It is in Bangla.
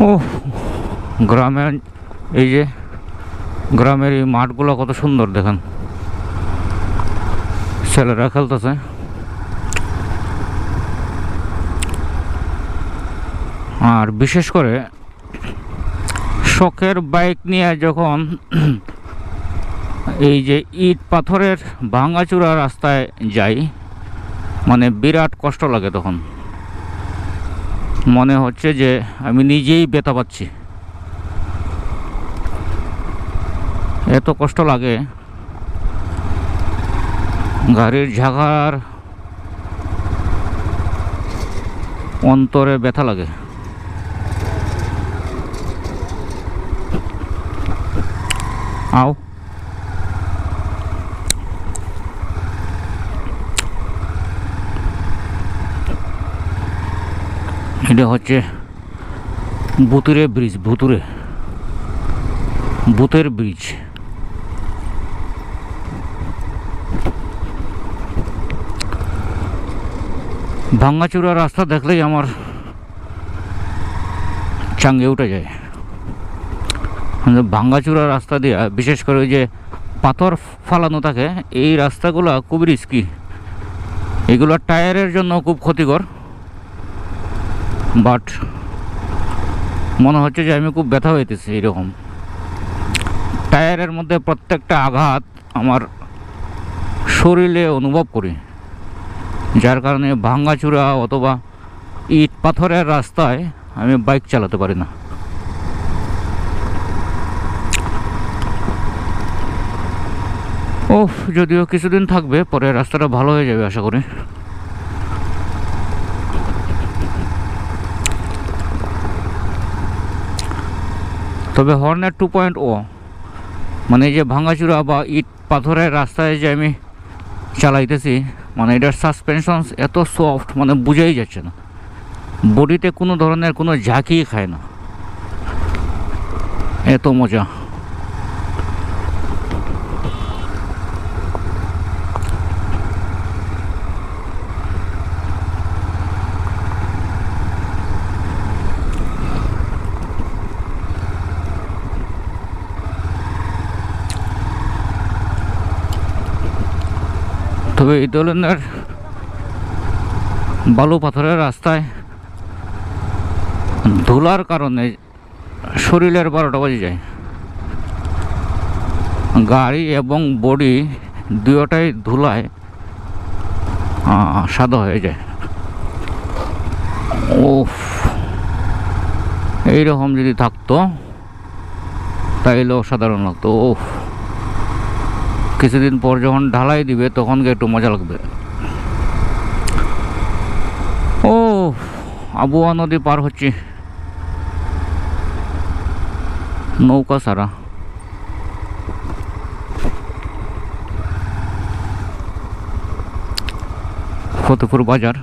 ও গ্রামের এই যে, গ্রামের এই মাঠগুলো কত সুন্দর দেখেন। ছেলেরা খেলতেছে। আর বিশেষ করে শখের বাইক নিয়ে যখন এই যে ইট পাথরের ভাঙাচুরা রাস্তায় যাই মানে বিরাট কষ্ট লাগে তখন। মনে হচ্ছে যে আমি নিজেই বেতা পাচ্ছি। এত কষ্ট লাগে। গাড়ির ঝাঁকার অন্তরে ব্যথা লাগে। আও। এটা হচ্ছে ভুতুরে ব্রিজ ভুতুরে ভূতের ব্রিজ। ভাঙ্গাচুরা রাস্তা দেখলেই আমার চাঙ্গে উঠে যায়। মানে ভাঙ্গাচুরা রাস্তা দিয়ে, বিশেষ করে ওই যে পাথর ফালানো থাকে, এই রাস্তাগুলো খুব রিস্কি এগুলো টায়ারের জন্য খুব ক্ষতিকর। বাট মনে হচ্ছে যে আমি খুব ব্যথা হইতেছি এরকম। টায়ারের মধ্যে প্রত্যেকটা আঘাত আমার শরীরে অনুভব করি। যার কারণে ভাঙ্গাচুরা অথবা ইট পাথরের রাস্তায় আমি বাইক চালাতে পারি না। ও যদিও কিছুদিন থাকবে, পরে রাস্তাটা ভালো হয়ে যাবে, আশা করি। তবে হর্নের টু পয়েন্ট ও মানে যে ভাঙাচুরা বা ইট পাথরের রাস্তায় যে আমি চালাইতেছি মানে এটার সাসপেনশন এত সফট মানে বুঝাই যাচ্ছে না। বডিতে কোনো ধরনের কোনো ঝাঁকি খায় না। এত মজা। তবে এই ধরনের বালু পাথরের রাস্তায় ধুলার কারণে শরীরের বারোটা বাজে যায়। গাড়ি এবং বডি দুয়োটাই ধুলায় সাদা হয়ে যায়। ওফ এইরকম যদি থাকতো তাইলেও অসাধারণ লাগতো ওফ কিছুদিন পর যখন ঢালাই দিবে, তখন একটু মজা লাগবে। ও আবুয়া নদী পার হচ্ছে। নৌকা সারা। ফতেপুর বাজার।